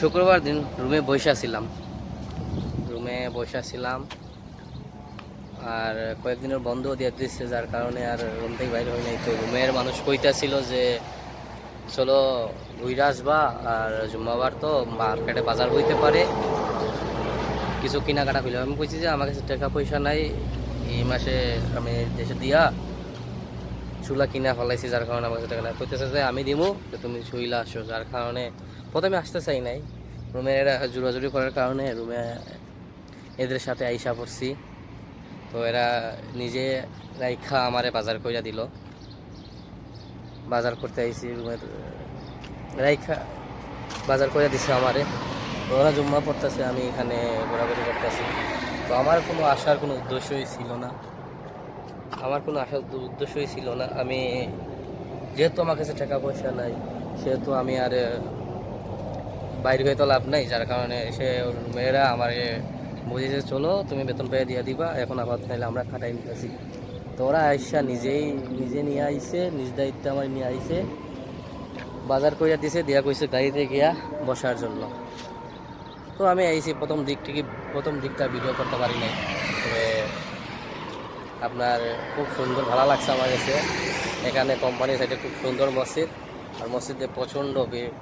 শুক্রবার দিন রুমে বসে ছিলাম রুমে বসে ছিলাম আর কয়েকদিনের বন্ধ দিয়ে দিচ্ছে যার কারণে আর রুম থেকে বাইরে হয় নাই। তো রুমের মানুষ কইতাছিল যে, চলো ঘুরে আসবা আর জুম্মাবার তো মার্কেটে বাজার হইতে পারে। কিছু কেনাকাটা করলাম আমি কইছি যে, আমার কাছে টাকা পয়সা নাই। এই মাসে আমি দেশে দিয়া চুলা কিনা ফেলাইছি, যার কারণে আমার কাছে টাকা নাই। কইতেছে যে, আমি দিমু তুমি চইলা আসো। যার কারণে প্রথমে আসতে চাই নাই। রুমে এরা জোরাজুরি করার কারণে রুমে এদের সাথে আইসা পড়ছি। তো এরা নিজে রাইখা আমারে বাজার কইরা দিল। বাজার করতে আইছি রুমের রাইখা বাজার করে দিছে আমারে। ওরা জুম্মা পড়তেছে, আমি এখানে ঘোরাঘুরি করতেছি। তো আমার কোনো আসার কোনো উদ্দেশ্যই ছিল না। আমার কোনো আসার উদ্দেশ্যই ছিল না। আমি, যেহেতু আমার কাছে টাকা পয়সা নাই, সেহেতু আমি আর বাইরে হয়ে তো লাভ নাই, যার কারণে সে ওর মেয়েরা আমার বুঝেছে চলো, তুমি বেতন পেয়ে দিয়ে দিবা, এখন আবার নাইলে আমরা খাটাই নিতেছি। তো ওরা আইসা নিজেই, নিজে নিয়ে আইসে, নিজ দায়িত্বে আমার নিয়ে আইসে, বাজার কইরা দিছে, দিয়া কইছে গাড়িতে গিয়া বসার জন্য। তো আমি আইছি, প্রথম দিক থেকে, প্রথম দিকটা ভিডিও করতে পারি নাই। তবে আপনার খুব সুন্দর, ভালো লাগছে আমার কাছে। এখানে কোম্পানির সাইডে খুব সুন্দর মসজিদ, আর মসজিদে প্রচণ্ড ভিড়।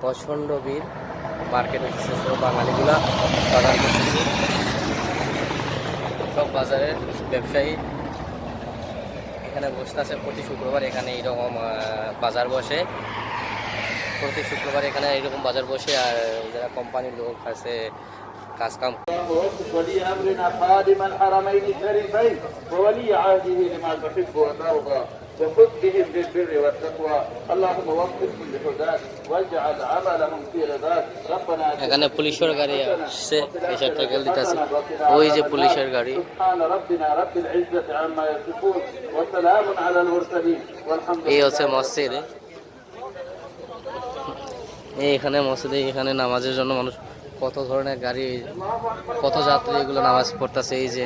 প্রচণ্ড ভিড় মার্কেটে বিশেষ করে বাঙালিগুলা বাজার করতেছে সব বাজারের ব্যবসায়ী এখানে বসতে আছে প্রতি শুক্রবার এখানে এইরকম আহ, বাজার বসে প্রতি শুক্রবার এখানে এইরকম বাজার বসে আর যারা কোম্পানির লোক আছে কাজ কাম ووفق ولي امرنا خادم الحرمين الشريفين وولي عهده لما تحب وترضى وخذ بهم بالبر والتقوى اللهم وفقهم لهداك واجعل عملهم في رضاك ربنا এখানে পুলিশের গাড়ি আসছে এসব টাকা দিতেছে ওই যে পুলিশের গাড়ি سبحان ربنا رب العزة عما يصفون وسلام على المرسلين والحمد এই لله হচ্ছে মসজিদ এই এখানে মসজিদে এখানে নামাজের জন্য মানুষ কত ধরনের গাড়ি কত যাত্রী এগুলো নামাজ পড়তেছে এই যে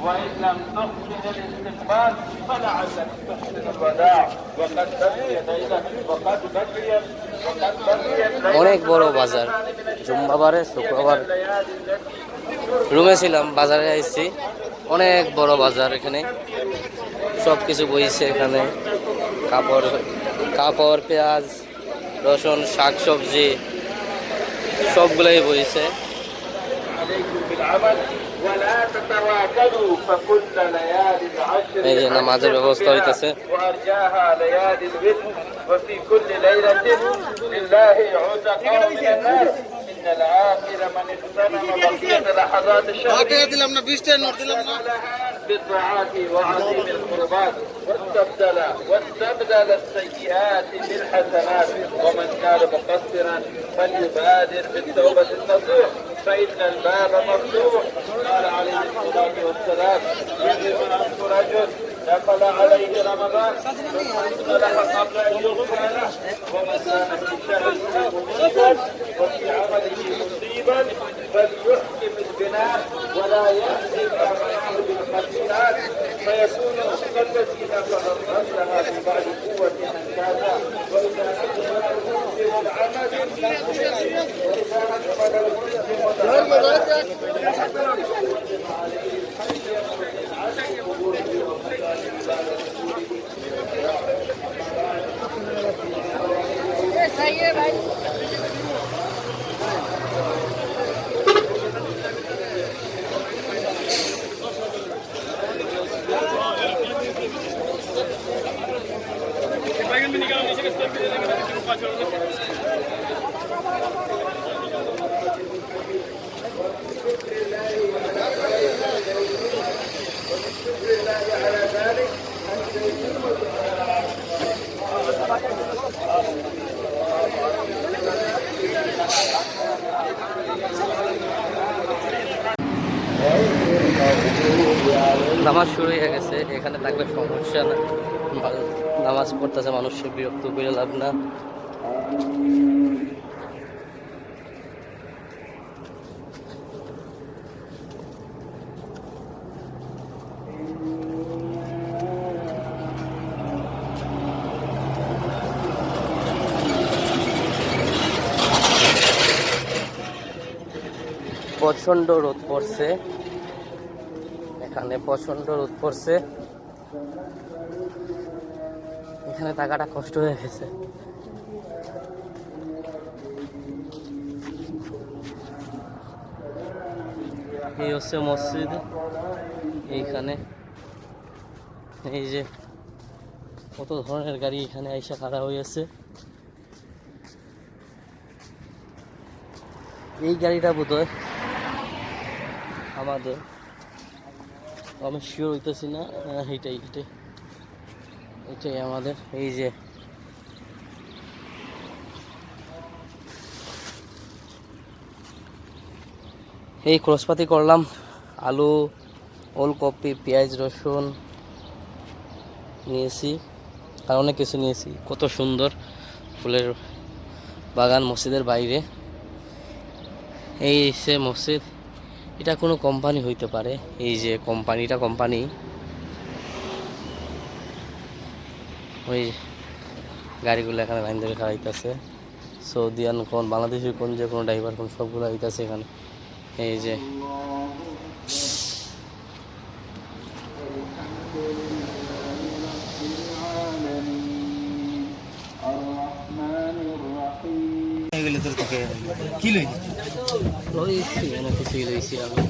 وإن لم تحسن الاستقبال فلعلك تحسن الوداع وقد بقي ليلة وقد بقي وقد بقيت অনেক বড় বাজার জুম্মাবারে শুক্রবার রুমে ছিলাম বাজারে আসছি অনেক বড় বাজার এখানে সব কিছু বইছে এখানে কাপড় কাপড় পেঁয়াজ, রসুন, শাকসবজি, সবগুলোই বইছে। এই যে নামাজের ব্যবস্থা হইতেছে। দিলাম না নোট দিলাম না। بالطاعات وعظيم القربات واستبدل واستبدل السيئات بالحسنات. ومن كان مقصرا فليبادر بالتوبة النصوح. فإن الباب مفتوح. قال عليه الصلاة والسلام يجب أن رجل دخل عليه رمضان ثم قبل أن يغفر له. ومن كان في شهره مصيبا وفي عمله مصيبا فليحكم البناء ولا يحزن فيكون كالتي نفذت قبلها في بعد قوة أنكاثا وإذا أكمل المسلم العمل وإذا أكمل المسلم العمل Yeah. নামাজ শুরু হয়ে গেছে, এখানে থাকলে সমস্যা না। নামাজ পড়তেছে মানুষের বিরক্ত করে লাভ না। প্রচণ্ড রোদ পড়ছে। এখানে প্রচণ্ড রোদ পড়ছে। এখানে থাকাটা কষ্ট হয়ে গেছে। এই হচ্ছে মসজিদ। এইখানে এই যে কত ধরনের গাড়ি এখানে আইসা খাড়া হয়েছে এই গাড়িটা বোধ হয় আমাদের আমি শিওর হইতেছি না আহ, এইটাই এটাই এটাই আমাদের এই যে। এই খরচপাতি করলাম আলু ওলকপি পেঁয়াজ রসুন নিয়েছি আর অনেক কিছু নিয়েছি। কত সুন্দর ফুলের বাগান মসজিদের বাইরে। এই সে মসজিদ। এটা কোনো কোম্পানি হইতে পারে। এই যে কোম্পানিটা কোম্পানি ওই গাড়িগুলো এখানে লাইন ধরে খাড়াইতেছে। সৌদিয়ান কোন, বাংলাদেশের কোন যে কোনো ড্রাইভার কোন সবগুলো হইতেছে এখানে। এই যে এগুলো তোর তোকে কি লই লইছি অনেক কিছুই লইছি আমি।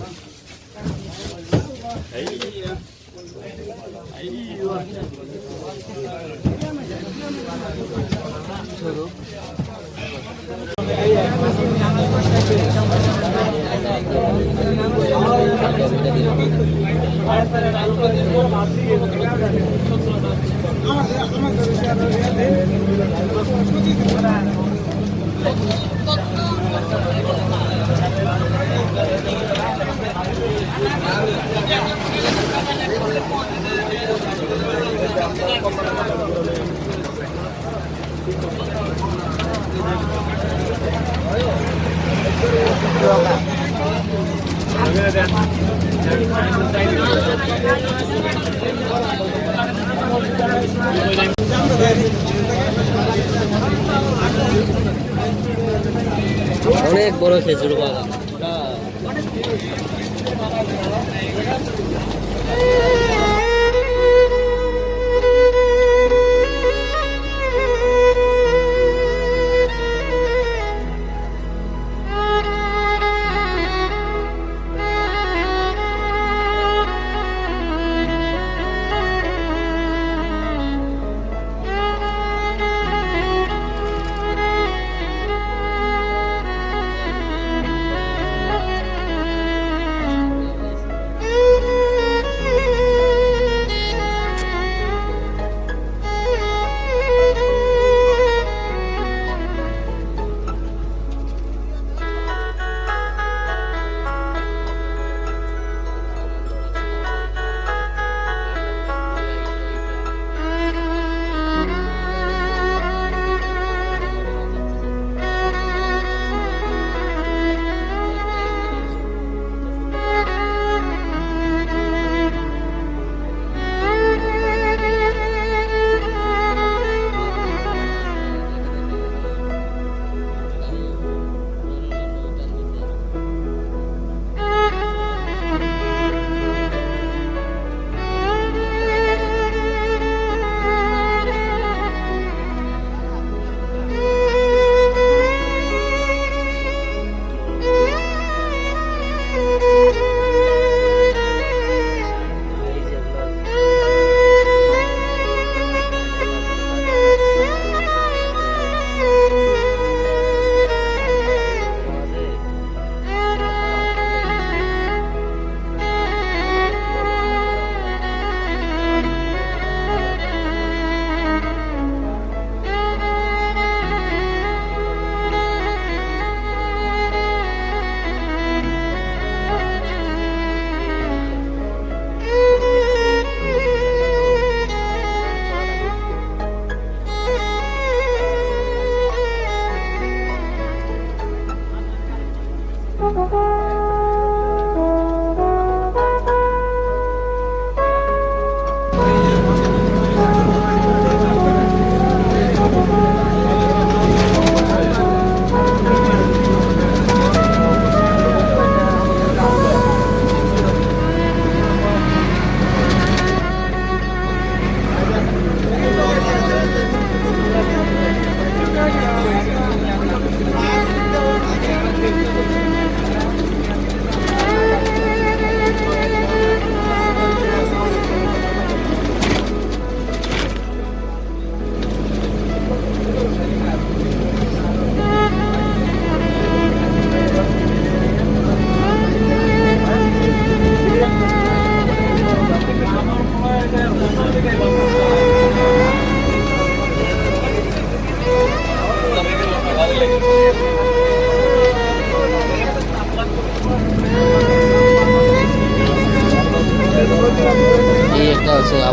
চলো। অনেক বড় খেজুর বাগান।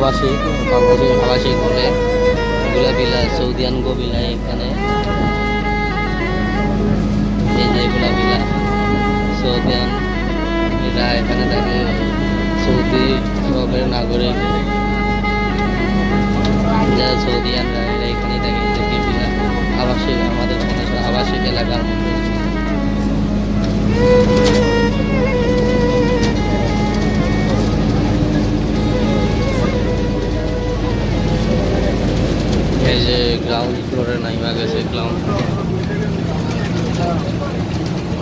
বাংলাদেশের আবাসিক বলে এগুলা বিলা সৌদিয়ান গো বিলা এখানে। এই যে এগুলা বিলা। সৌদিয়ান এরা এখানে থাকে সৌদি আরবের নাগরিক। যারা সৌদিয়ানরা এরা এখানে থাকে বিলা। আবাসিক, আমাদের আবাসিক এলাকার মধ্যে। এই যে গ্রাউন্ড ফ্লোরে নাইমা গেছে গ্রাউন্ড ফ্লোর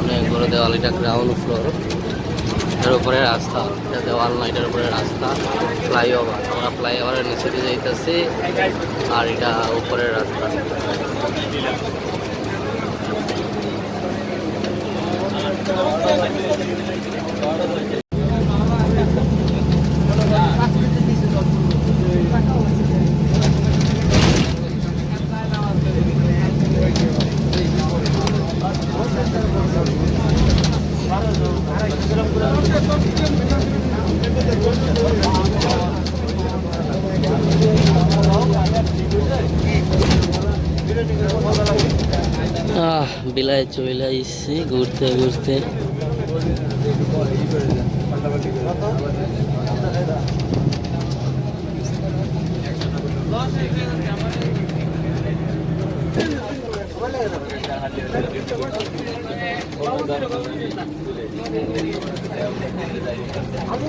অনেক বড় দেওয়াল, এটা গ্রাউন্ড ফ্লোর এর উপরে রাস্তা, এটা দেওয়াল না, এটার উপরে রাস্তা। ফ্লাইওভার আমরা ফ্লাইওভারের নিচে দিয়ে যাইতেছি, আর এটা উপরের রাস্তা। আহ প্রায় চলে আসছি ঘুরতে ঘুরতে। আমি